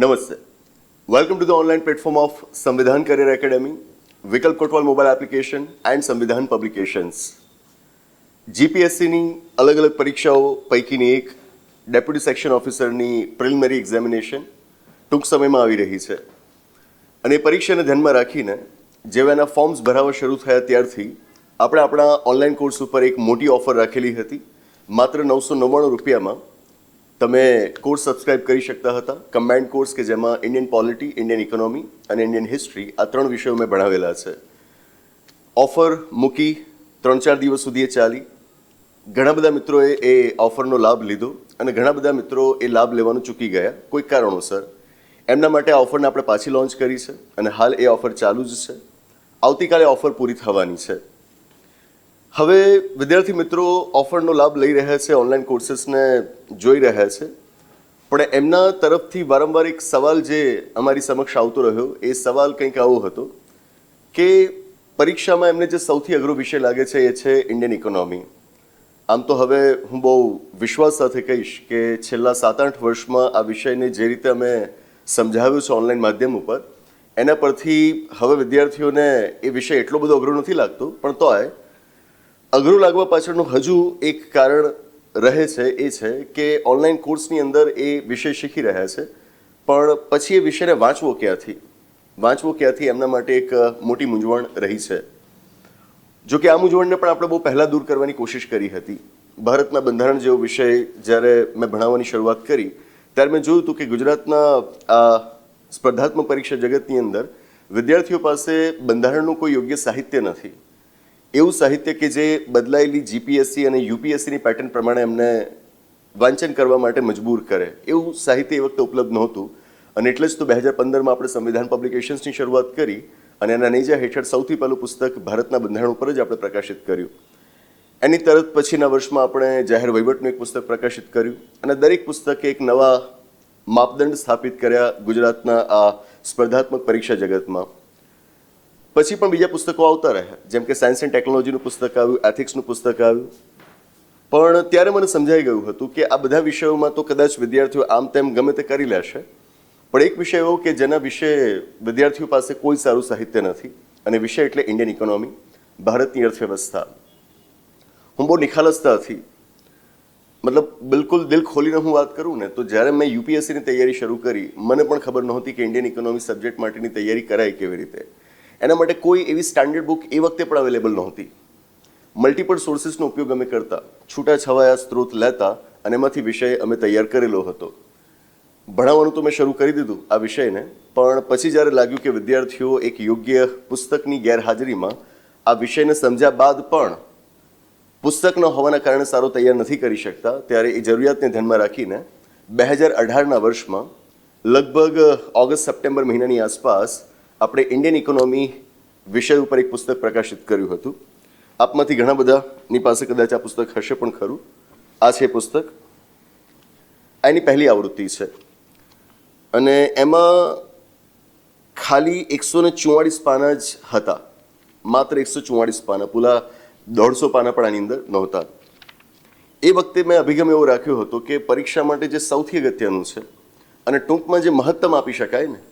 નમસ્તે. Welcome to the online platform of Samvidhan career academy Vikalp Kotwal mobile application and Samvidhan publications જીપીએસસીની અલગ અલગ પરીક્ષાઓ પૈકીની એક ડેપ્યુટી સેક્શન ઓફિસરની પ્રિલિમિનરી એક્ઝામિનેશન ટૂંક સમયમાં આવી રહી છે. અને એ પરીક્ષાને ધ્યાનમાં રાખીને જેવા એના ફોર્મ્સ ભરાવા શરૂ થયા ત્યારથી આપણે આપણા ઓનલાઈન કોર્સ ઉપર એક મોટી ઓફર રાખેલી હતી. માત્ર નવસો નવ્વાણું રૂપિયામાં તમે કોર્સ સબસ્ક્રાઇબ કરી શકતા હતા. કમ્બાઇન્ડ કોર્સ કે જેમાં ઇન્ડિયન પોલિટી ઇન્ડિયન ઇકોનોમી અને ઇન્ડિયન હિસ્ટ્રી આ ત્રણ વિષયો મેં ભણાવેલા છે. ઓફર મૂકી ત્રણ ચાર દિવસ સુધી એ ચાલી. ઘણા બધા મિત્રોએ એ ઓફરનો લાભ લીધો અને ઘણા બધા મિત્રો એ લાભ લેવાનું ચૂકી ગયા, કોઈ કારણોસર. એમના માટે આ ઓફરને આપણે પાછી લોન્ચ કરી છે અને હાલ એ ઓફર ચાલુ જ છે. આવતીકાલે ઓફર પૂરી થવાની છે. હવે વિદ્યાર્થી મિત્રો ઓફરનો લાભ લઈ રહ્યા છે ઓનલાઈન કોર્સીસને જોઈ રહ્યા છે. પણ એમના તરફથી વારંવાર એક સવાલ જે અમારી સમક્ષ આવતો રહ્યો, એ સવાલ કંઈક આવો હતો કે પરીક્ષામાં એમને જે સૌથી અઘરો વિષય લાગે છે એ છે ઇન્ડિયન ઇકોનોમી આમ તો હવે હું બહુ વિશ્વાસ સાથે કહીશ કે છેલ્લા સાત આઠ વર્ષમાં આ વિષયને જે રીતે અમે સમજાવ્યું છે ઓનલાઈન માધ્યમ ઉપર, એના પરથી હવે વિદ્યાર્થીઓને એ વિષય એટલો બધો અઘરો નથી લાગતો, પણ તોય અઘરું લાગવા પાછળનું હજુ એક કારણ રહે છે, એ છે કે ઓનલાઈન કોર્સની અંદર એ વિષય શીખી રહ્યા છે. પણ પછી એ વિષયને વાંચવો ક્યાંથી? વાંચવો ક્યાંથી? એમના માટે એક મોટી મૂંઝવણ રહી છે. જો કે આ મૂંઝવણને પણ આપણે બહુ પહેલાં દૂર કરવાની કોશિશ કરી હતી. ભારતના બંધારણ જેવો વિષય જ્યારે મેં ભણાવવાની શરૂઆત કરી, ત્યારે મેં જોયું હતું કે ગુજરાતના સ્પર્ધાત્મક પરીક્ષા જગતની અંદર વિદ્યાર્થીઓ પાસે બંધારણનું કોઈ યોગ્ય સાહિત્ય નથી. એવું સાહિત્ય કે જે બદલાયેલી જીપીએસસી અને યુપીએસસીની પેટર્ન પ્રમાણે એમને વાંચન કરવા માટે મજબૂર કરે. એવું સાહિત્ય એ વખતે ઉપલબ્ધ નહોતું. અને એટલે જ તો બે હજાર પંદરમાં આપણે સંવિધાન પબ્લિકેશન્સની શરૂઆત કરી અને એના નેજા હેઠળ સૌથી પહેલું પુસ્તક ભારતના બંધારણ ઉપર જ આપણે પ્રકાશિત કર્યું. એની તરત પછીના વર્ષમાં આપણે જાહેર વહીવટનું એક પુસ્તક પ્રકાશિત કર્યું અને દરેક પુસ્તકે એક નવા માપદંડ સ્થાપિત કર્યા ગુજરાતના આ સ્પર્ધાત્મક પરીક્ષા જગતમાં. પછી પણ બીજા પુસ્તકો આવતા રહ્યા જેમ કે સાયન્સ એન્ડ ટેકનોલોજીનું પુસ્તક આવ્યું, એથિક્સનું પુસ્તક આવ્યું. પણ ત્યારે મને સમજાઈ ગયું હતું કે આ બધા વિષયોમાં તો કદાચ વિદ્યાર્થીઓ આમ તેમ ગમે તે કરી લેશે. પણ એક વિષય એવો કે જેના વિશે વિદ્યાર્થીઓ પાસે કોઈ સારું સાહિત્ય નથી, અને વિષય એટલે ઇન્ડિયન ઇકોનોમી ભારતની અર્થવ્યવસ્થા. હું બહુ નિખાલસતાથી, મતલબ બિલકુલ દિલ ખોલીને હું વાત કરું ને, તો જ્યારે મેં યુપીએસસીની તૈયારી શરૂ કરી, મને પણ ખબર નહોતી કે ઇન્ડિયન ઇકોનોમી સબ્જેક્ટ માટેની તૈયારી કરાય કેવી રીતે. એના માટે કોઈ એવી સ્ટાન્ડર્ડ બુક એ વખતે પણ અવેલેબલ નહોતી. મલ્ટિપલ સોર્સિસનો ઉપયોગ અમે કરતા. છૂટાછવાયા સ્ત્રોત લેતા અને એમાંથી વિષય અમે તૈયાર કરેલો હતો. ભણાવવાનું તો મેં શરૂ કરી દીધું આ વિષયને, પણ પછી જ્યારે લાગ્યું કે વિદ્યાર્થીઓ એક યોગ્ય પુસ્તકની ગેરહાજરીમાં આ વિષયને સમજ્યા બાદ પણ પુસ્તક ન હોવાના કારણે સારો તૈયાર નથી કરી શકતા, ત્યારે એ જરૂરિયાતને ધ્યાનમાં રાખીને બે હજાર અઢારના વર્ષમાં લગભગ ઓગસ્ટ, સપ્ટેમ્બર મહિનાની આસપાસ આપણે ઇન્ડિયન ઇકોનોમી વિષય ઉપર એક પુસ્તક પ્રકાશિત કર્યું હતું. આપમાંથી ઘણા બધાની પાસે કદાચ આ પુસ્તક હશે પણ ખરું. આ છે પુસ્તક. એની પહેલી આવૃત્તિ છે. અને એમાં ખાલી એકસો ને ચુવાળીસ પાના જ હતા. માત્ર એકસો ચુવાળીસ પાના. પુલા દોઢસો પાના પણ આની અંદર નહોતા. એ વખતે મેં અભિગમ એવો રાખ્યો હતો કે પરીક્ષા માટે જે સૌથી અગત્યનું છે અને ટૂંકમાં જે મહત્તમ આપી શકાય ને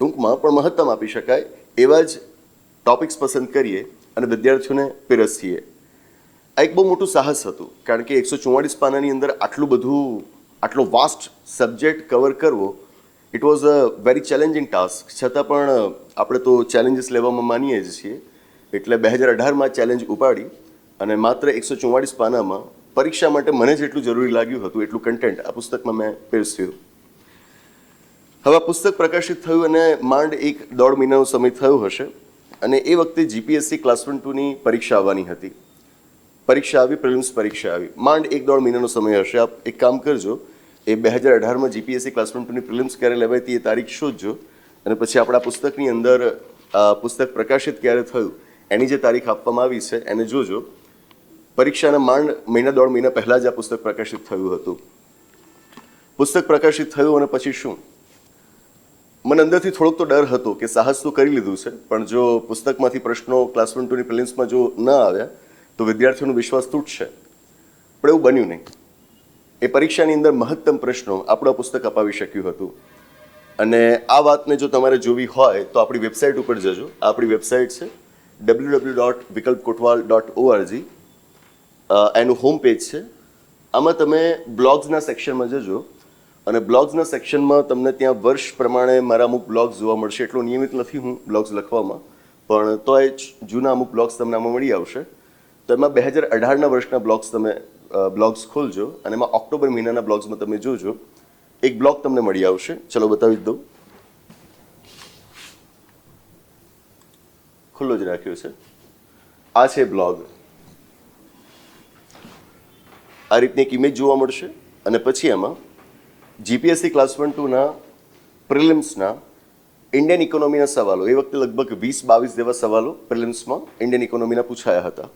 ટૂંકમાં પણ મહત્તમ આપી શકાય એવા જ ટોપિક્સ પસંદ કરીએ અને વિદ્યાર્થીઓને પીરસીએ. આ એક બહુ મોટું સાહસ હતું, કારણ કે એકસો ચુમ્માળીસ પાનાની અંદર આટલું બધું, આટલો વાસ્ટ સબ્જેક્ટ કવર કરવો it was a very challenging task છતાં પણ આપણે તો ચેલેન્જીસ લેવામાં માનીએ જ છીએ. એટલે બે હજાર અઢારમાં ચેલેન્જ ઉપાડી અને માત્ર એકસો ચુમ્માળીસ પાનામાં પરીક્ષા માટે મને જેટલું જરૂરી લાગ્યું હતું એટલું કન્ટેન્ટ આ પુસ્તકમાં મેં પીરસ્યું. હવે પુસ્તક પ્રકાશિત થયું અને માંડ એક દોઢ મહિનાનો સમય થયો હશે અને એ વખતે જીપીએસસી ક્લાસ વન ટુની પરીક્ષા આવવાની હતી. પરીક્ષા આવી, પ્રિલિમ્સ પરીક્ષા આવી. માંડ એક દોઢ મહિનાનો સમય હશે. આપ એક કામ કરજો, એ બે હજાર અઢારમાં જીપીએસસી ક્લાસ વન ટુની પ્રિલિમ્સ ક્યારે લેવાય તે તારીખ શોધજો અને પછી આપણા પુસ્તકની અંદર પુસ્તક પ્રકાશિત ક્યારે થયું, એની જે તારીખ આપવામાં આવી છે, એને જોજો. પરીક્ષાના માંડ મહિના, દોઢ મહિના પહેલાં જ આ પુસ્તક પ્રકાશિત થયું હતું. પુસ્તક પ્રકાશિત થયું અને પછી શું? મને અંદરથી થોડોક તો ડર હતો કે સાહસ તો કરી લીધું છે, પણ જો પુસ્તકમાંથી પ્રશ્નો ક્લાસ વન, ટુની પ્રિલિમ્સમાં જો ન આવ્યા, તો વિદ્યાર્થીઓનો વિશ્વાસ તૂટશે. પણ એવું બન્યું નહીં. એ પરીક્ષાની અંદર મહત્તમ પ્રશ્નો આપણું પુસ્તક અપાવી શક્યું હતું. અને આ વાતને જો તમારે જોવી હોય, તો આપણી વેબસાઇટ ઉપર જજો. આપણી વેબસાઇટ છે W W dot Vikalp Kotwal dot ORG એનું હોમ પેજ છે. આમાં તમે બ્લોગ્સના સેક્શનમાં જજો. અને બ્લોગ્સના સેક્શનમાં તમને ત્યાં વર્ષ પ્રમાણે મારા અમુક બ્લોગ્સ જોવા મળશે. એટલો નિયમિત નથી હું બ્લોગ્સ લખવામાં. પણ તોય જૂના અમુક બ્લોગ્સ તમને આમાં મળી આવશે. તો એમાં બે હજાર અઢારના વર્ષના બ્લોગ્સ તમે બ્લોગ્સ ખોલજો અને એમાં ઓક્ટોબર મહિનાના બ્લોગ્સમાં તમે જોજો. એક બ્લોગ તમને મળી આવશે. ચલો બતાવી દઉં. ખુલ્લો જ રાખ્યો છે. આ છે બ્લોગ. આ રીતની એક ઇમેજ જોવા મળશે. અને પછી એમાં જીપીએસસી ક્લાસ વન ટુના પ્રિલિમ્સના ઇન્ડિયન ઇકોનોમીના સવાલો. એ વખતે લગભગ વીસ બાવીસ જેવા સવાલો પ્રિલિમ્સમાં ઇન્ડિયન ઇકોનોમીના પૂછાયા હતા.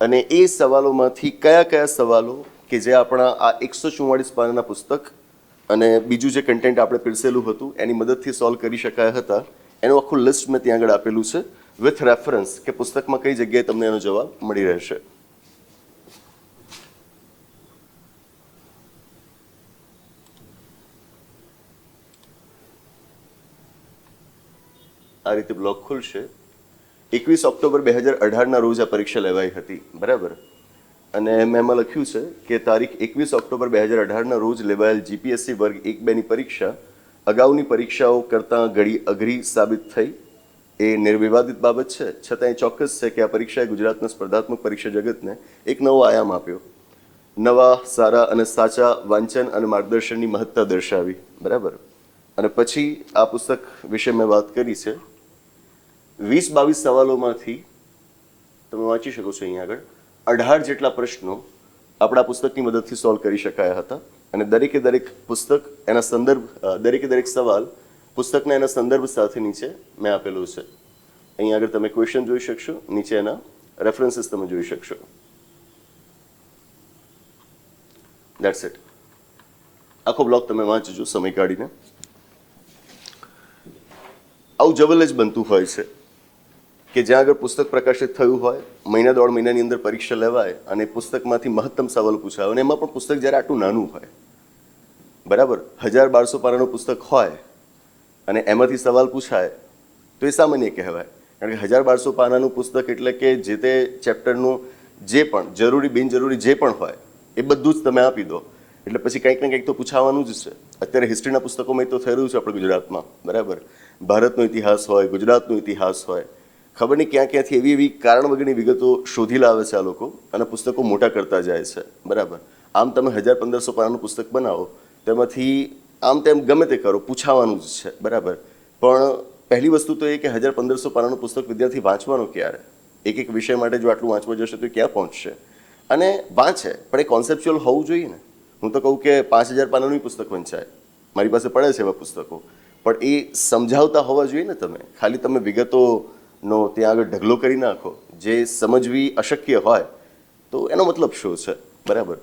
અને એ સવાલોમાંથી કયા કયા સવાલો કે જે આપણા આ એકસો ચુમ્માળીસ પાનાના પુસ્તક અને બીજું જે કન્ટેન્ટ આપણે પીરસેલું હતું, એની મદદથી સોલ્વ કરી શકાયા હતા. એનું આખું લિસ્ટ મેં ત્યાં આગળ આપેલું છે વિથ રેફરન્સ કે પુસ્તકમાં કઈ જગ્યાએ તમને એનો જવાબ મળી રહેશે. આ રીતે બ્લોક ખુલશે. એકવીસ ઓક્ટોબર બે હજાર અઢારના રોજ આ પરીક્ષા લેવાઈ હતી. બરાબર? અને મેં એમાં લખ્યું છે કે તારીખ એકવીસ ઓક્ટોબર બે હજાર અઢારના રોજ લેવાયેલ જીપીએસસી વર્ગ એક બેની પરીક્ષા અગાઉની પરીક્ષાઓ કરતાં ઘણી અઘરી સાબિત થઈ. એ નિર્વિવાદિત બાબત છે. છતાં એ ચોક્કસ છે કે આ પરીક્ષાએ ગુજરાતના સ્પર્ધાત્મક પરીક્ષા જગતને એક નવો આયામ આપ્યો. નવા, સારા અને સાચા વાંચન અને માર્ગદર્શનની મહત્તા દર્શાવી. બરાબર? અને પછી આ પુસ્તક વિશે મેં વાત કરી છે. વીસ બાવીસ સવાલોમાંથી તમે વાંચી શકો છો અહીંયા આગળ. અઢાર જેટલા પ્રશ્નો આપણા પુસ્તકની મદદથી સોલ્વ કરી શકાયા હતા. અને દરેકે દરેક પુસ્તક એના સંદર્ભ દરેકે દરેક સવાલ પુસ્તકના એના સંદર્ભ સાથે નીચે મેં આપેલું છે. અહીં આગળ તમે ક્વેશ્ચન જોઈ શકશો, નીચે એના રેફરન્સીસ તમે જોઈ શકશો. દેટ્સ ઇટ આખો બ્લોગ તમે વાંચજો, સમય કાઢીને. આવું જવલ જ બનતું હોય છે. કે જ્યાં આગળ પુસ્તક પ્રકાશિત થયું હોય, મહિના દોઢ મહિનાની અંદર પરીક્ષા લેવાય અને પુસ્તકમાંથી મહત્તમ સવાલો પૂછાય અને એમાં પણ પુસ્તક જ્યારે આટલું નાનું હોય, બરાબર, હજાર બારસો પાનાનું પુસ્તક હોય અને એમાંથી સવાલ પૂછાય, તો એ સામાન્ય કહેવાય. કારણ કે હજાર બારસો પાનાનું પુસ્તક એટલે કે જે તે ચેપ્ટરનું જે પણ જરૂરી, બિનજરૂરી જે પણ હોય, એ બધું જ તમે આપી દો. એટલે પછી કંઈક ને કંઈક તો પૂછાવાનું જ છે. અત્યારે હિસ્ટ્રીના પુસ્તકોમાં તો થઈ રહ્યું છે આપણે ગુજરાતમાં, બરાબર. ભારતનો ઇતિહાસ હોય, ગુજરાતનો ઇતિહાસ હોય ખબર નહીં ક્યાં ક્યાંથી એવી એવી કારણ વગરની વિગતો શોધી લાવે છે આ લોકો અને પુસ્તકો મોટા કરતા જાય છે. બરાબર. આમ તમે હજાર પંદરસો પાનાનું પુસ્તક બનાવો, તેમાંથી આમ તેમ ગમે તે કરો, પૂછાવાનું જ છે. બરાબર. પણ પહેલી વસ્તુ તો એ કે હજાર પંદરસો પાનાનું પુસ્તક વિદ્યાર્થી વાંચવાનો ક્યારે? એક એક વિષય માટે જો આટલું વાંચવા જશે તો ક્યાં પહોંચશે? અને વાંચે, પણ એ કોન્સેપ્ચ્યુઅલ હોવું જોઈએ ને. હું તો કહું કે પાંચ હજાર પાનાનું પુસ્તક વંચાય. મારી પાસે પડે છે એવા પુસ્તકો. પણ એ સમજાવતા હોવા જોઈએ ને તમે? ખાલી તમે વિગતોનો ત્યાં આગળ ઢગલો કરી નાખો, જે સમજવી અશક્ય હોય, તો એનો મતલબ શું છે? બરાબર.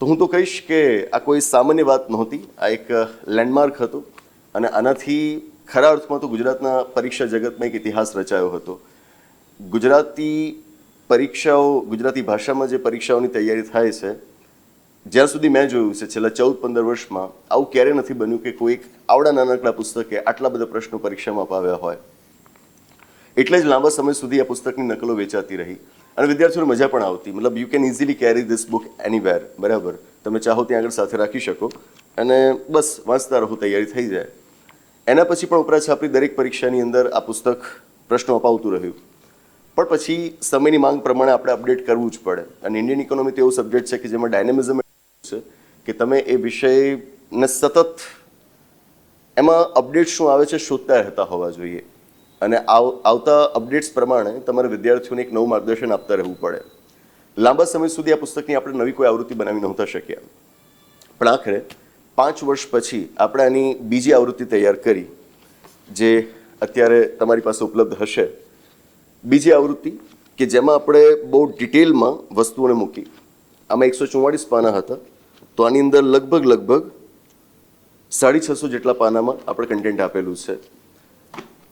તો હું તો કહીશ કે આ કોઈ સામાન્ય વાત નહોતી. આ એક લેન્ડમાર્ક હતું અને આનાથી ખરા અર્થમાં તો ગુજરાતના પરીક્ષા જગતમાં એક ઇતિહાસ રચાયો હતો. ગુજરાતી પરીક્ષાઓ, ગુજરાતી ભાષામાં જે પરીક્ષાઓની તૈયારી થાય છે, જ્યાં સુધી મેં જોયું છે, છેલ્લા ચૌદ પંદર વર્ષમાં આવું ક્યારેય નથી બન્યું કે કોઈ આવડા નાનકડા પુસ્તકે આટલા બધા પ્રશ્નો પરીક્ષામાં અપાવ્યા હોય. એટલે જ લાંબા સમય સુધી આ પુસ્તકની નકલો વેચાતી રહી. અને વિદ્યાર્થીઓને મજા પણ આવતી. મતલબ you can easily carry this book anywhere બરાબર? તમે ચાહો ત્યાં આગળ સાથે રાખી શકો. અને બસ, વાંચતા રહો, તૈયારી થઈ જાય. એના પછી પણ ઉપરા છાપરી દરેક પરીક્ષાની અંદર આ પુસ્તક પ્રશ્નો અપાવતું રહ્યું. પણ પછી સમયની માંગ પ્રમાણે આપણે અપડેટ કરવું જ પડે. અને ઇન્ડિયન ઇકોનોમી તો એવો સબ્જેક્ટ છે કે જેમાં ડાયનેમિઝમ છે, કે તમે એ વિષયને સતત, એમાં અપડેટ શું આવે છે શોધતા રહેતા હોવા જોઈએ. અને આવ, આવતા અપડેટ્સ પ્રમાણે તમારે વિદ્યાર્થીઓને એક નવું માર્ગદર્શન આપતા રહેવું પડે. લાંબા સમય સુધી આ પુસ્તકની આપણે નવી કોઈ આવૃત્તિ બનાવી નહોતા શક્યા. પણ આખરે પાંચ વર્ષ પછી આપણે આની બીજી આવૃત્તિ તૈયાર કરી, જે અત્યારે તમારી પાસે ઉપલબ્ધ હશે. બીજી આવૃત્તિ કે જેમાં આપણે બહુ ડિટેલમાં વસ્તુઓને મૂકી. આમાં એકસો ચુમ્માળીસ પાના હતા. તો આની અંદર લગભગ લગભગ સાડી છસો જેટલા પાનામાં આપણે કન્ટેન્ટ આપેલું છે.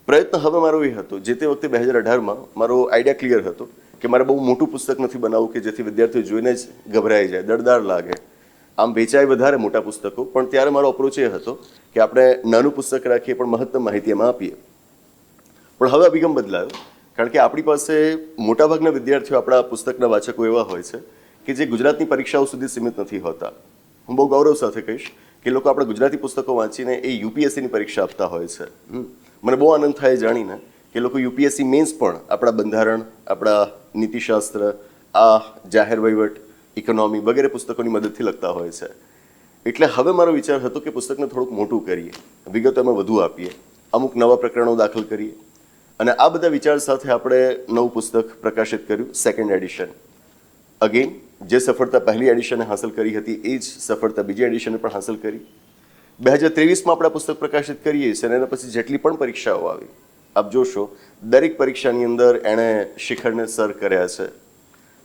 પ્રયત્ન હવે મારો એ હતો, જે તે વખતે બે હજાર અઢારમાં મારો આઈડિયા ક્લિયર હતો કે મારે બહુ મોટું પુસ્તક નથી બનાવવું કે જેથી વિદ્યાર્થીઓ જોઈને જ ગભરાઈ જાય, દળદાર લાગે. આમ વેચાય વધારે મોટા પુસ્તકો, પણ ત્યારે મારો અપ્રોચ એ હતો કે આપણે નાનું પુસ્તક રાખીએ પણ મહત્તમ માહિતી એમાં આપીએ. પણ હવે અભિગમ બદલાયો, કારણ કે આપણી પાસે મોટાભાગના વિદ્યાર્થીઓ આપણા પુસ્તકના વાચકો એવા હોય છે કે જે ગુજરાતની પરીક્ષાઓ સુધી સીમિત નથી હોતા. હું બહુ ગૌરવ સાથે કહીશ કે લોકો આપણે ગુજરાતી પુસ્તકો વાંચીને એ યુપીએસસીની પરીક્ષા આપતા હોય છે. મને બહુ આનંદ થાય જાણીને કે લોકો યુપીએસસી મેન્સ પણ આપણા બંધારણ, આપણા નીતિશાસ્ત્ર, આ જાહેર વહીવટ, ઇકોનોમી વગેરે પુસ્તકોની મદદથી લખતા હોય છે. એટલે હવે મારો વિચાર હતો કે પુસ્તકને થોડુંક મોટું કરીએ વિગતો અમે વધુ આપીએ, અમુક નવા પ્રકરણો દાખલ કરીએ. અને આ બધા વિચાર સાથે આપણે નવું પુસ્તક પ્રકાશિત કર્યું સેકન્ડ એડિશન અગેન જે સફળતા પહેલી એડિશને હાંસલ કરી હતી, એ જ સફળતા બીજી એડિશને પણ હાંસલ કરી. બે હજાર ત્રેવીસમાં આપણે પુસ્તક પ્રકાશિત કરીએ છીએ અને એના પછી જેટલી પણ પરીક્ષાઓ આવી, આપ જોશો, દરેક પરીક્ષાની અંદર એણે શિખરને સર કર્યા છે.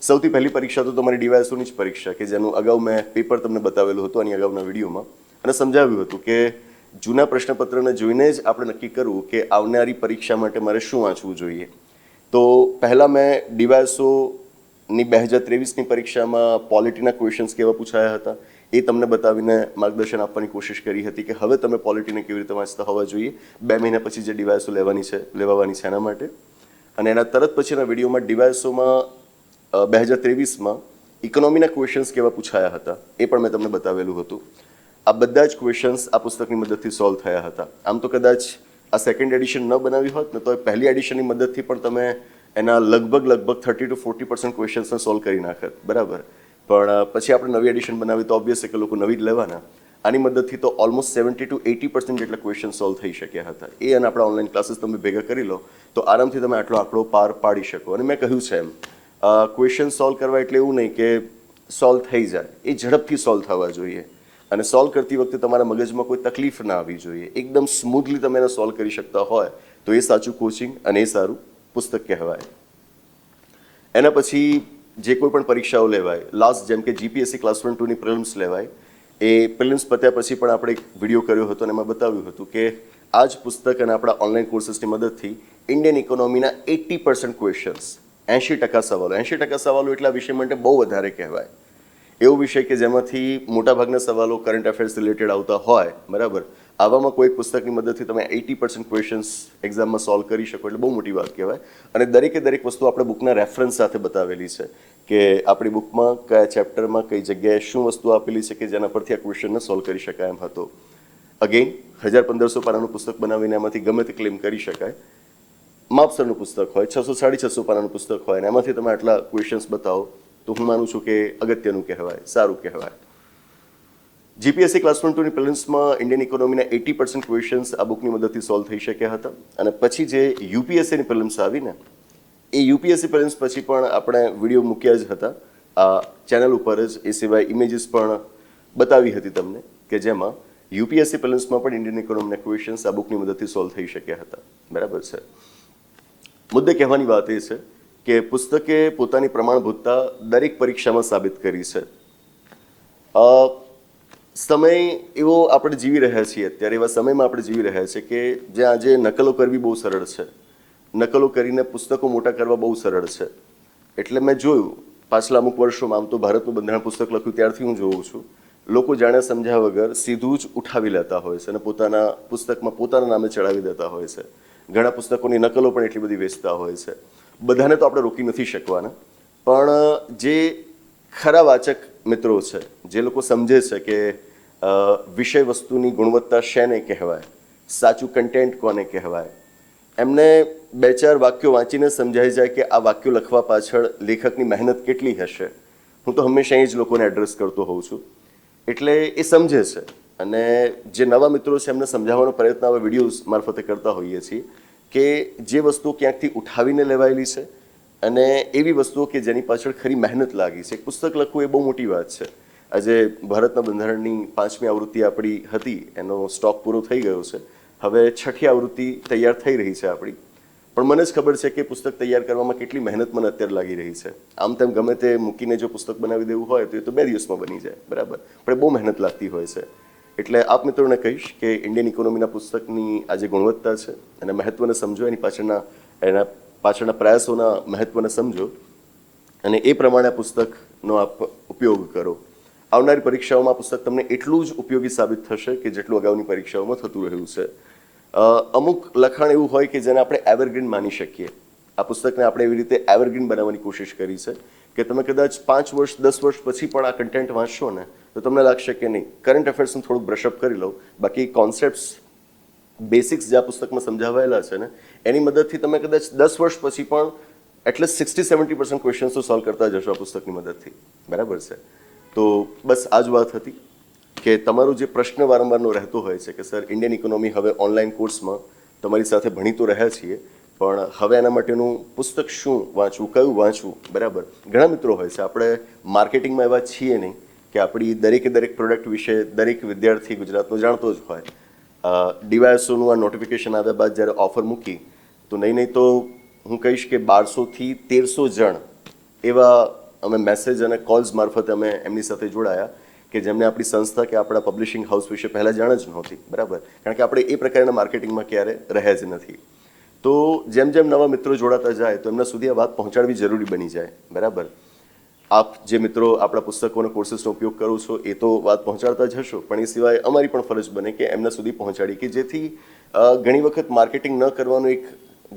સૌથી પહેલી પરીક્ષા તો તમારી ડીવાયસોની જ પરીક્ષા, કે જેનું અગાઉ મેં પેપર તમને બતાવેલું હતું આની અગાઉના વિડીયોમાં, અને સમજાવ્યું હતું કે જૂના પ્રશ્નપત્રને જોઈને જ આપણે નક્કી કરવું કે આવનારી પરીક્ષા માટે મારે શું વાંચવું જોઈએ. તો પહેલાં મેં ડીવાયસોની બે હજાર ત્રેવીસની પરીક્ષામાં પોલિટીના ક્વેશ્ચન્સ કેવા પૂછાયા હતા, એ તમને બતાવીને માર્ગદર્શન આપવાની કોશિશ કરી હતી કે હવે તમે પોલિટીને કેવી રીતે વાંચતા હોવા જોઈએ, બે મહિના પછી જે ડિવાઇસો લેવાની છે, લેવાવાની છે એના માટે. અને એના તરત પછીના વિડીયોમાં ડિવાઇસોમાં બે હજાર ત્રેવીસમાં ઇકોનોમીના ક્વેશ્ચન્સ કેવા પૂછાયા હતા, એ પણ મેં તમને બતાવેલું હતું. આ બધા જ ક્વેશ્ચન્સ આ પુસ્તકની મદદથી સોલ્વ થયા હતા. આમ તો કદાચ આ સેકન્ડ એડિશન ન બનાવી હોત ને તો પહેલી એડિશનની મદદથી પણ તમે એના લગભગ લગભગ થર્ટી ટુ ફોર્ટી પર્સન્ટ ક્વેશ્ચન્સને સોલ્વ કરી નાખત. બરાબર? પણ પછી આપણે નવી એડિશન બનાવી તો ઓબ્વિયસ છે કે લોકો નવી જ લેવાના. આની મદદથી તો almost seventy two eighty percent જેટલા ક્વેશ્ચન સોલ્વ થઈ શક્યા હતા. એ અને આપણા ઓનલાઈન ક્લાસીસ તમે ભેગા કરી લો, તો આરામથી તમે આટલો આંકડો પાર પાડી શકો. અને મેં કહ્યું છે એમ ક્વેશ્ચન સોલ્વ કરવા એટલે એવું નહીં કે સોલ્વ થઈ જાય. એ ઝડપથી સોલ્વ થવા જોઈએ. અને સોલ્વ કરતી વખતે તમારા મગજમાં કોઈ તકલીફ ના આવવી જોઈએ. એકદમ સ્મૂથલી તમે એને સોલ્વ કરી શકતા હોય તો એ સાચું કોચિંગ અને એ સારું પુસ્તક કહેવાય. એના પછી જે કોઈ પણ પરીક્ષાઓ લેવાય લાસ્ટ જેમ કે જીપીએસસી ક્લાસ વન ટુની પ્રિલિમ્સ લેવાય, એ પ્રિલિમ્સ પત્યા પછી પણ આપણે એક વીડિયો કર્યો હતો અને એમાં બતાવ્યું હતું કે આ જ પુસ્તક અને આપણા ઓનલાઈન કોર્સીસની મદદથી ઇન્ડિયન ઇકોનોમીના એટી પર્સન્ટ ક્વેશ્ચન્સ એંશી ટકા સવાલો. એંશી ટકા સવાલો એટલા વિષય માટે બહુ વધારે કહેવાય. એવો વિષય કે જેમાંથી મોટાભાગના સવાલો કરંટ અફેર્સ રિલેટેડ આવતા હોય, બરાબર? આવામાં કોઈ પુસ્તકની મદદથી તમે એટી પર્સન્ટ ક્વેશ્ચન્સ એક્ઝામમાં સોલ્વ કરી શકો, એટલે બહુ મોટી વાત કહેવાય. અને દરેકે દરેક વસ્તુ આપણે બુકના રેફરન્સ સાથે બતાવેલી છે કે આપણી બુકમાં કયા ચેપ્ટરમાં કઈ જગ્યાએ શું વસ્તુ આપેલી છે કે જેના પરથી આ ક્વેશ્ચનને સોલ્વ કરી શકાય એમ હતો. અગેન હજાર પંદરસો પાનાનું પુસ્તક બનાવીને એમાંથી ગમે તે ક્લેમ કરી શકાય. માપસરનું પુસ્તક હોય, છસો સાડી છસો પાનાનું પુસ્તક હોય, અને એમાંથી તમે આટલા ક્વેશ્ચન્સ બતાવો. તો હું માનું છું કે અગત્યનું કહેવાય, સારું કહેવાય. જીપીએસસી ક્લાસ વન ટુની પ્રિલિમ્સમાં ઇન્ડિયન ઇકોનોમીના એટી પર્સન્ટ ક્વેશ્ચન્સ આ બુકની મદદથી સોલ્વ થઈ શક્યા હતા. અને પછી જે યુપીએસસીની પ્રિલિમ્સ આવીને, એ યુપીએસસી પ્રિલિમ્સ પછી પણ આપણે વીડિયો મૂક્યા જ હતા. આ ચેનલ ઉપર જ, એ સિવાય ઇમેજીસ પણ બતાવી હતી તમને કે જેમાં યુપીએસસી પ્રિલિમ્સમાં પણ ઇન્ડિયન ઇકોનોમીના ક્વેશ્ચન્સ આ બુકની મદદથી સોલ્વ થઈ શક્યા હતા. બરાબર છે. મુદ્દે કહેવાની વાત એ છે કે પુસ્તકે પોતાની પ્રમાણભૂતતા દરેક પરીક્ષામાં સાબિત કરી છે. સમય એવો આપણે જીવી રહ્યા છીએ અત્યારે, એવા સમયમાં આપણે જીવી રહ્યા છીએ કે જ્યાં આજે નકલો કરવી બહુ સરળ છે. નકલો કરીને પુસ્તકો મોટા કરવા બહુ સરળ છે. એટલે મેં જોયું, પાછલા અમુક વર્ષોમાં, આમ તો ભારતનું બંધારણ પુસ્તક લખ્યું ત્યારથી હું જોઉં છું. લોકો જાણે સમજ્યા વગર સીધું જ ઉઠાવી લેતા હોય છે અને પોતાના પુસ્તકમાં પોતાના નામે ચડાવી દેતા હોય છે. ઘણા પુસ્તકોની નકલો પણ એટલી બધી વેચતા હોય છે. બધાને તો આપણે રોકી નથી શકવાના. પણ, જે ખરા વાચક મિત્રો છે, જે લોકો સમજે છે કે વિષય વસ્તુની ગુણવત્તા શેને કહેવાય, સાચું કન્ટેન્ટ કોને કહેવાય, એમને બે ચાર વાક્યો વાંચીને સમજાઈ જાય કે આ વાક્યો લખવા પાછળ લેખકની મહેનત કેટલી હશે. હું તો હંમેશા એ જ લોકોને એડ્રેસ કરતો હોઉં છું. એટલે એ સમજે છે. અને જે નવા મિત્રો છે, એમને સમજાવવાનો પ્રયત્ન આવા વિડીયોઝ મારફતે કરતા હોઈએ છીએ. કે જે વસ્તુઓ ક્યાંકથી ઉઠાવીને લેવાયેલી છે અને એવી વસ્તુઓ કે જેની પાછળ ખરી મહેનત લાગી છે. પુસ્તક લખવું એ બહુ મોટી વાત છે. આજે ભારતના બંધારણની પાંચમી આવૃત્તિ આપણી હતી, એનો સ્ટોક પૂરો થઈ ગયો છે. હવે છઠ્ઠી આવૃત્તિ તૈયાર થઈ રહી છે આપણી. પણ મને જ ખબર છે કે પુસ્તક તૈયાર કરવામાં કેટલી મહેનત મને અત્યારે લાગી રહી છે. આમ તેમ ગમે તે મૂકીને જો પુસ્તક બનાવી દેવું હોય તો એ તો બે દિવસમાં બની જાય, બરાબર? પણ બહુ મહેનત લાગતી હોય છે. એટલે આપ મિત્રોને કહીશ કે ઇન્ડિયન ઇકોનોમીના પુસ્તકની આ જે ગુણવત્તા છે અને મહત્વને સમજો, એની પાછળના, એના પાછળના પ્રયાસોના મહત્વને સમજો અને એ પ્રમાણે આ પુસ્તકનો આપ ઉપયોગ કરો. આવનારી પરીક્ષાઓમાં પુસ્તક તમને એટલું જ ઉપયોગી સાબિત થશે કે જેટલું અગાઉની પરીક્ષાઓમાં થતું રહ્યું છે. અમુક લખાણ એવું હોય કે જેને આપણે એવરગ્રીન માની શકીએ. આ પુસ્તકને આપણે એવી રીતે એવરગ્રીન બનાવવાની કોશિશ કરી છે. કે તમે કદાચ પાંચ વર્ષ, દસ વર્ષ પછી પણ આ કન્ટેન્ટ વાંચશો ને, તો તમને લાગશે કે નહીં. કરંટ અફેર્સનું થોડુંક બ્રશઅપ કરી લઉં. બાકી કોન્સેપ્ટ્સ બેસિક્સ જે આ પુસ્તકમાં સમજાવાયેલા છે ને, એની મદદથી તમે કદાચ દસ વર્ષ પછી પણ at least sixty seventy percent ક્વેશ્ચન્સો solve કરતા જશો આ પુસ્તકની મદદથી. બરાબર છે? તો બસ આ જ વાત હતી કે તમારો જે પ્રશ્ન વારંવારનો રહેતો હોય છે કે, સર ઇન્ડિયન ઇકોનોમી હવે ઓનલાઈન કોર્સમાં તમારી સાથે ભણી તો રહ્યા છીએ. પણ હવે એના માટેનું પુસ્તક શું વાંચવું, કયું વાંચવું? બરાબર. ઘણા મિત્રો હોય છે, આપણે માર્કેટિંગમાં એવા છીએ નહીં કે આપણી દરેકે દરેક પ્રોડક્ટ વિશે દરેક વિદ્યાર્થી ગુજરાતનો જાણતો જ હોય. ડિવાઇસોનું આ નોટિફિકેશન આવ્યા બાદ જ્યારે ઓફર મૂકી, તો નહીં નહીં તો હું કહીશ કે બારસોથી તેરસો જણ એવા અમે મેસેજ અને કોલ્સ મારફતે અમે એમની સાથે જોડાયા કે જેમને આપણી સંસ્થા કે આપણા પબ્લિશિંગ હાઉસ વિશે પહેલાં જાણ જ નહોતી. બરાબર. કારણ કે આપણે એ પ્રકારના માર્કેટિંગમાં ક્યારે રહ્યા જ નથી. તો જેમ જેમ નવા મિત્રો જોડાતા જાય, તો એમના સુધી આ વાત પહોંચાડવી જરૂરી બની જાય. બરાબર? આપ જે મિત્રો આપણા પુસ્તકોના કોર્સીસનો ઉપયોગ કરો છો, એ તો વાત પહોંચાડતા જ હશો. પણ એ સિવાય અમારી પણ ફરજ બને કે એમના સુધી પહોંચાડી કે જેથી ઘણી વખત માર્કેટિંગ ન કરવાનો એક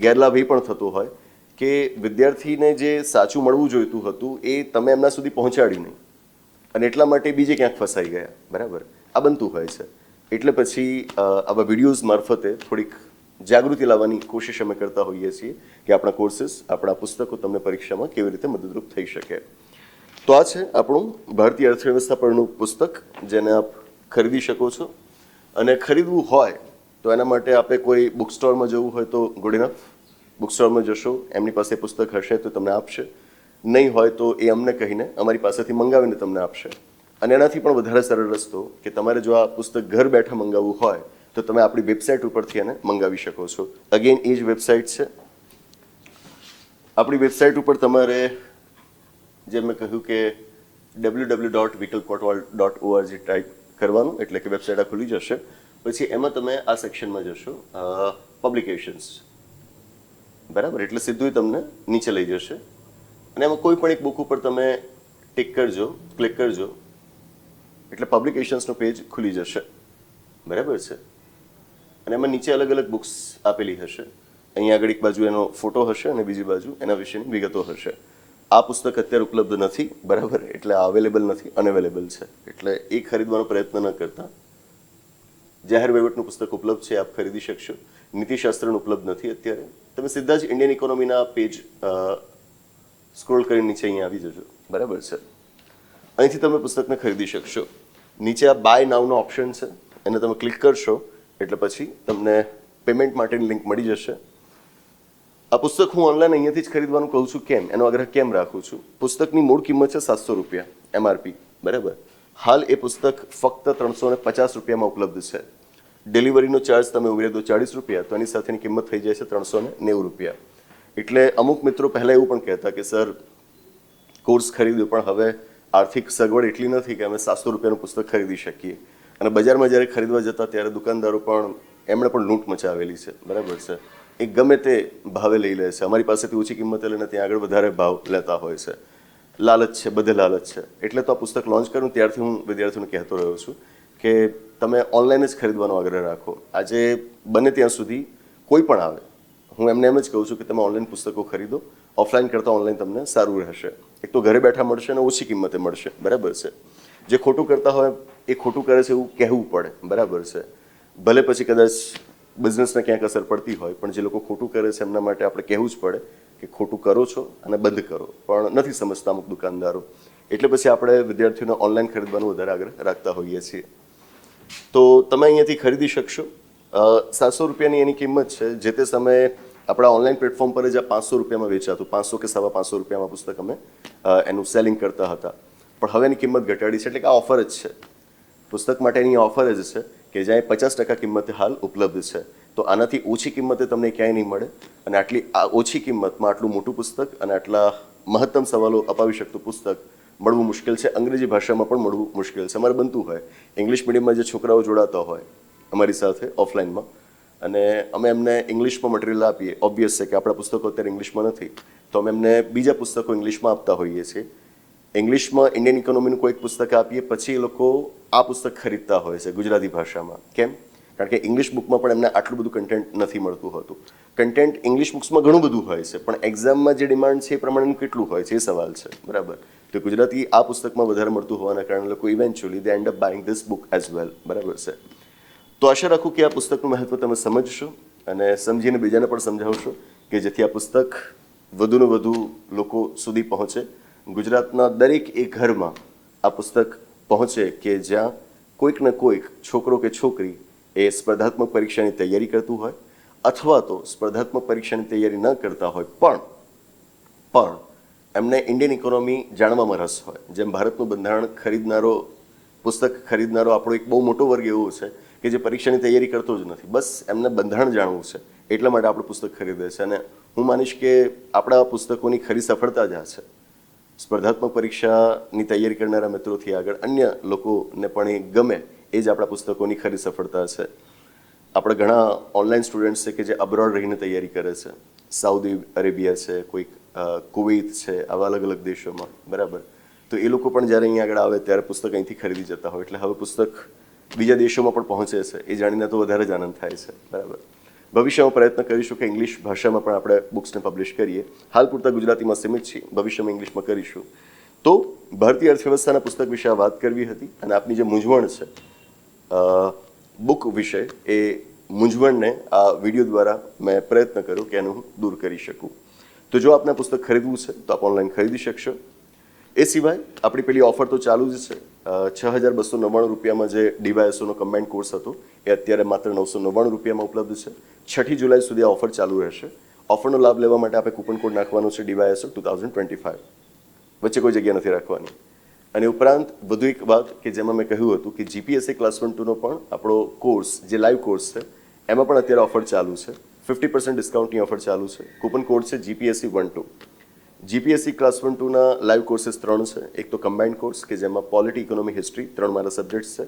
ગેરલાભ એ પણ થતો હોય કે વિદ્યાર્થીને જે સાચું મળવું જોઈતું હતું, એ તમે એમના સુધી પહોંચાડ્યું નહીં. અને એટલા માટે બીજે ક્યાંક ફસાઈ ગયા. બરાબર? આ બનતું હોય છે. એટલે પછી આવા વિડીયોઝ મારફતે થોડીક જાગૃતિ લાવવાની કોશિશ અમે કરતા હોઈએ છીએ કે આપણા કોર્સીસ આપણા પુસ્તકો તમને પરીક્ષામાં કેવી રીતે મદદરૂપ થઈ શકે. તો આ છે આપણું ભારતીય અર્થવ્યવસ્થા પરનું પુસ્તક, જેને આપ ખરીદી શકો છો. અને ખરીદવું હોય તો એના માટે આપે કોઈ બુક સ્ટોરમાં જવું હોય તો ગુડ ઇનફ બુક સ્ટોરમાં જશો. એમની પાસે પુસ્તક હશે તો તમને આપશે. નહીં હોય તો એ અમને કહીને અમારી પાસેથી મંગાવીને તમને આપશે. અને એનાથી પણ વધારે સરળ રસ્તો કે તમારે જો આ પુસ્તક ઘર બેઠા મંગાવવું હોય તો તમે આપણી વેબસાઇટ ઉપરથી એને મંગાવી શકો છો. અગેન એ જ વેબસાઇટ છે. આપણી વેબસાઇટ ઉપર તમારે જે મેં કહ્યું કે ડબલ્યુ ડબલ્યુ ડોટ વિકલ કોટવાલ ડોટ ઓઆરજી ટાઈપ કરવાનું, એટલે કે વેબસાઇટ આ ખુલી જશે. પછી એમાં તમે આ સેક્શનમાં જશો પબ્લિકેશન્સ બરાબર? એટલે સીધું તમને નીચે લઈ જશે. અને એમાં કોઈ પણ એક બુક ઉપર તમે ટિક કરજો ક્લિક કરજો, એટલે પબ્લિકેશન્સનો પેજ ખુલી જશે. બરાબર છે? અને એમાં નીચે અલગ અલગ બુક્સ આપેલી હશે. અહીંયા આગળ એક બાજુ એનો ફોટો હશે અને બીજી બાજુ એના વિશેની વિગતો હશે. આ પુસ્તક અત્યારે ઉપલબ્ધ નથી, બરાબર? એટલે અવેલેબલ નથી અનઅવેલેબલ છે. એટલે એ ખરીદવાનો પ્રયત્ન ન કરતા. જાહેર વહીવટનું પુસ્તક ઉપલબ્ધ છે, આપ ખરીદી શકશો. નીતિશાસ્ત્રનું ઉપલબ્ધ નથી અત્યારે. તમે સીધા જ ઇન્ડિયન ઇકોનોમીના પેજ સ્ક્રોલ કરીને નીચે અહીંયા આવી જજો. બરાબર છે? અહીંથી તમે પુસ્તકને ખરીદી શકશો. નીચે આ બાય નાવનો ઓપ્શન છે. એને તમે ક્લિક કરશો. એટલે પછી તમને પેમેન્ટ માટેની લિંક મળી જશે. આ પુસ્તક હું ઓનલાઈન અહીંયાથી જ ખરીદવાનું કહું છું કેમ? એનો આગ્રહ કેમ રાખું છું? પુસ્તકની મૂળ કિંમત છે સાતસો રૂપિયા એમઆરપી બરાબર? હાલ એ પુસ્તક ફક્ત ત્રણસો ને પચાસ રૂપિયામાં ઉપલબ્ધ છે. ડિલિવરીનો ચાર્જ તમે ઉમેરી દો ચાળીસ રૂપિયા, તો એની સાથેની કિંમત થઈ જાય છે ત્રણસો ને નેવું રૂપિયા. એટલે અમુક મિત્રો પહેલાં એવું પણ કહેતા કે, સર કોર્સ ખરીદ્યો, પણ હવે આર્થિક સગવડ એટલી નથી કે અમે સાતસો રૂપિયાનું પુસ્તક ખરીદી શકીએ. અને બજારમાં જ્યારે ખરીદવા જતા ત્યારે દુકાનદારો પણ એમણે પણ લૂંટ મચાવેલી છે. બરાબર છે. એ ગમે તે ભાવે લઈ લે છે. અમારી પાસેથી ઓછી કિંમતે લઈને ત્યાં આગળ વધારે ભાવ લેતા હોય છે. લાલચ છે, બધે લાલચ છે. એટલે તો આ પુસ્તક લોન્ચ કરું, ત્યારથી હું વિદ્યાર્થીઓને કહેતો રહ્યો છું કે તમે ઓનલાઈન જ ખરીદવાનો આગ્રહ રાખો. આજે બને ત્યાં સુધી કોઈ પણ આવે. હું એમને એમ જ કહું છું કે તમે ઓનલાઈન પુસ્તકો ખરીદો. ઓફલાઈન કરતાં ઓનલાઈન તમને સારું રહેશે. એક તો ઘરે બેઠા મળશે અને ઓછી કિંમતે મળશે. બરાબર છે. જે ખોટું કરતા હોય એ ખોટું કરે છે એવું કહેવું પડે. બરાબર છે. ભલે પછી કદાચ બિઝનેસને ક્યાંક અસર પડતી હોય, પણ જે લોકો ખોટું કરે છે એમના માટે આપણે કહેવું જ પડે કે ખોટું કરો છો અને બંધ કરો. પણ નથી સમજતા અમુક દુકાનદારો. એટલે પછી આપણે વિદ્યાર્થીઓને ઓનલાઈન ખરીદવાનો વધારે આગ્રહ રાખતા હોઈએ છીએ. તો તમે અહીંયાથી ખરીદી શકશો. સાતસો રૂપિયાની એની કિંમત છે. જે તે સમયે આપણા ઓનલાઈન પ્લેટફોર્મ પર જ આ પાંચસો રૂપિયામાં વેચાતું, પાંચસો કે સવા પાંચસો રૂપિયામાં પુસ્તક અમે એનું સેલિંગ કરતા હતા. પણ હવે એની કિંમત ઘટાડી છે. એટલે કે આ ઓફર જ છે. પુસ્તક માટેની ઓફર જ છે કે જ્યાં પચાસ ટકા કિંમતે હાલ ઉપલબ્ધ છે. તો આનાથી ઓછી કિંમતે તમને ક્યાંય નહીં મળે અને આટલી, આ ઓછી કિંમતમાં આટલું મોટું પુસ્તક અને આટલા મહત્તમ સવાલો અપાવી શકતું પુસ્તક મળવું મુશ્કેલ છે. અંગ્રેજી ભાષામાં પણ મળવું મુશ્કેલ છે. અમારે બનતું હોય. ઇંગ્લિશ મીડિયમમાં જે છોકરાઓ જોડાતા હોય અમારી સાથે ઓફલાઈનમાં અને અમે એમને ઇંગ્લિશમાં મટીરિયલ આપીએ. ઓબ્વિયસ છે કે આપણા પુસ્તકો અત્યારે ઇંગ્લિશમાં નથી. તો અમે એમને બીજા પુસ્તકો ઇંગ્લિશમાં આપતા હોઈએ છીએ. ઇંગ્લિશમાં ઇન્ડિયન ઇકોનોમીનું કોઈક પુસ્તક આપીએ, પછી એ લોકો આ પુસ્તક ખરીદતા હોય છે ગુજરાતી ભાષામાં. કેમ? કારણ કે ઇંગ્લિશ બુકમાં પણ એમને આટલું બધું કન્ટેન્ટ નથી મળતું હોતું. કન્ટેન્ટ ઇંગ્લિશ બુક્સમાં ઘણું બધું હોય છે, પણ એક્ઝામમાં જે ડિમાન્ડ છે એ પ્રમાણેનું કેટલું હોય છે એ સવાલ છે. બરાબર? તો ગુજરાતી આ પુસ્તકમાં વધારે મળતું હોવાના કારણે લોકો eventually they end up buying this book as well બરાબર છે? તો આશા રાખું કે આ પુસ્તકનું મહત્વ તમે સમજશો અને સમજીને બીજાને પણ સમજાવશો કે જેથી આ પુસ્તક વધુને વધુ લોકો સુધી પહોંચે ગુજરાતના દરેક એ ઘરમાં આ પુસ્તક પહોંચે કે જ્યાં કોઈક ને કોઈક છોકરો કે છોકરી એ સ્પર્ધાત્મક પરીક્ષાની તૈયારી કરતું હોય અથવા તો સ્પર્ધાત્મક પરીક્ષાની તૈયારી ન કરતા હોય, પણ પણ એમને ઇન્ડિયન ઇકોનોમી જાણવામાં રસ હોય. જેમ ભારતનું બંધારણ ખરીદનારો, પુસ્તક ખરીદનારો આપણો એક બહુ મોટો વર્ગ એવો છે કે જે પરીક્ષાની તૈયારી કરતો જ નથી. બસ એમને બંધારણ જાણવું છે, એટલા માટે આપણું પુસ્તક ખરીદે છે. અને હું માનીશ કે આપણા પુસ્તકોની ખરી સફળતા જ આ છે. સ્પર્ધાત્મક પરીક્ષાની તૈયારી કરનારા મિત્રોથી આગળ અન્ય લોકોને પણ એ ગમે એ જ આપણા પુસ્તકોની ખરી સફળતા છે. આપણે ઘણા ઓનલાઈન સ્ટુડન્ટ્સ છે કે જે અબ્રોડ રહીને તૈયારી કરે છે. સાઉદી અરેબિયા છે, કોઈક કુવૈત છે, આવા અલગ અલગ દેશોમાં. બરાબર? તો એ લોકો પણ જ્યારે અહીંયા આગળ આવે ત્યારે પુસ્તક અહીંથી ખરીદી જતા હોય. એટલે હવે પુસ્તક બીજા દેશોમાં પણ પહોંચે છે. એ જાણીને તો વધારે જ આનંદ થાય છે. બરાબર? ભવિષ્યમાં પ્રયત્ન કરીશું કે ઇંગ્લિશ ભાષામાં પણ આપણે બુક્સને પબ્લિશ કરીએ. હાલ પૂરતા ગુજરાતીમાં સીમિત છીએ, ભવિષ્યમાં ઇંગ્લિશમાં કરીશું. તો ભારતીય અર્થવ્યવસ્થાના પુસ્તક વિશે વાત કરવી હતી અને આપની જે મૂંઝવણ છે બુક વિશે, એ મૂંઝવણને આ વીડિયો દ્વારા મેં પ્રયત્ન કર્યો કે એનું હું દૂર કરી શકું. તો જો આપને પુસ્તક ખરીદવું છે, તો આપ ઓનલાઈન ખરીદી શકશો. એ સિવાય આપણી પેલી ઓફર તો ચાલુ જ છે. છ હજાર બસો નવ્વાણું રૂપિયામાં જે ડીવાયએસઓનો કમ્બાઇન્ડ કોર્સ હતો, એ અત્યારે માત્ર નવસો નવ્વાણું રૂપિયામાં ઉપલબ્ધ છે. છઠ્ઠી જુલાઈ સુધી આ ઓફર ચાલુ રહેશે. ઓફરનો લાભ લેવા માટે આપણે કૂપન કોડ નાખવાનો છે DYSO two thousand twenty five વચ્ચે કોઈ જગ્યા નથી રાખવાની. અને ઉપરાંત, વધુ એક વાત કે જેમાં મેં કહ્યું હતું કે જીપીએસસી ક્લાસ વન ટુનો પણ આપણો કોર્સ જે લાઈવ કોર્સ છે, એમાં પણ અત્યારે ઓફર ચાલુ છે. ફિફ્ટી પર્સન્ટ ડિસ્કાઉન્ટની ઓફર ચાલુ છે. કૂપન કોડ છે GPSC one two GPSC class one ટુના live courses ત્રણ છે. એક તો કમ્બાઇન્ડ કોર્સ કે જેમાં પોલિટી ઇકોનોમી હિસ્ટ્રી ત્રણ મારા સબ્જેક્ટ્સ છે.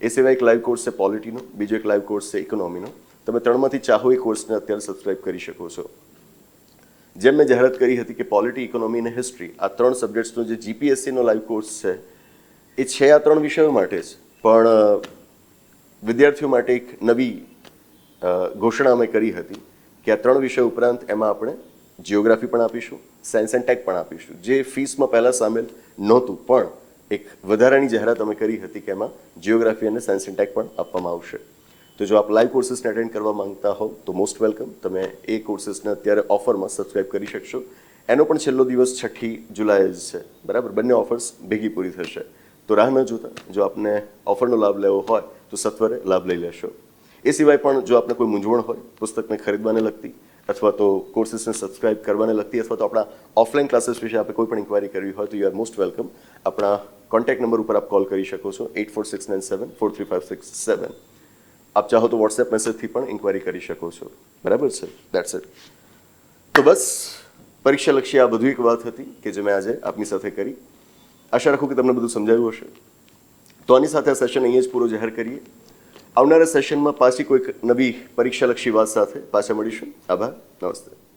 એ સિવાય એક લાઈવ કોર્સ છે પોલિટીનો બીજો એક લાઈવ કોર્સ છે ઇકોનોમીનો તમે ત્રણમાંથી ચાહો એ કોર્સને અત્યારે સબસ્ક્રાઇબ કરી શકો છો. જેમ મેં જાહેરાત કરી હતી કે પોલિટી ઇકોનોમી અને હિસ્ટ્રી આ ત્રણ સબ્જેક્ટ્સનો જે જીપીએસસીનો લાઈવ કોર્સ છે, એ છે આ ત્રણ વિષયો માટે જ. પણ વિદ્યાર્થીઓ માટે એક નવી ઘોષણા અમે કરી હતી કે આ ત્રણ વિષય ઉપરાંત એમાં આપણે જિયોગ્રાફી પણ આપીશું સાયન્સ એન્ડ પણ આપીશું. જે ફીસમાં પહેલાં સામેલ નહોતું, પણ એક વધારાની જાહેરાત અમે કરી હતી કે એમાં જિયોગ્રાફી અને સાયન્સ એન્ડ પણ આપવામાં આવશે. તો જો આપ લાઈવ કોર્સીસને અટેન્ડ કરવા માંગતા હો, તો મોસ્ટ વેલકમ તમે એ કોર્સીસને અત્યારે ઓફરમાં સબસ્ક્રાઇબ કરી શકશો. એનો પણ છેલ્લો દિવસ છઠ્ઠી જુલાઈ જ છે. બરાબર? બંને ઓફર્સ ભેગી પૂરી થશે. તો રાહ ન જોતા. જો આપને ઓફરનો લાભ લેવો હોય, તો સત્વરે લાભ લઈ લેશો. એ સિવાય પણ જો આપને કોઈ મૂંઝવણ હોય, પુસ્તકને ખરીદવાને લગતી અથવા તો કોર્સિસને સબસ્ક્રાઇબ કરવાને લગતી અથવા તો આપણા ઓફલાઈન ક્લાસીસ વિશે આપણે કોઈ પણ ઇન્ક્વાયરી કરવી હોય તો યુ આર મોસ્ટ વેલકમ આપણા કોન્ટેક્ટ નંબર ઉપર આપ કોલ કરી શકો છો at four six nine seven four three five six seven આપ ચાહો તો વોટ્સએપ મેસેજથી પણ ઇન્ક્વાયરી કરી શકો છો. બરાબર છે? દેટ્સ ઇટ તો બસ પરીક્ષાલક્ષી આ બધું એક વાત હતી કે જે મેં આજે આપની સાથે કરી. આશા રાખું કે તમને બધું સમજાયું હશે. તો આની સાથે આ સેશન અહીંયા જ પૂરો જાહેર કરીએ. આવનારા સેશનમાં પાછી કોઈક નવી પરીક્ષાલક્ષી વાત સાથે પાછા મળીશું. આભાર. નમસ્તે.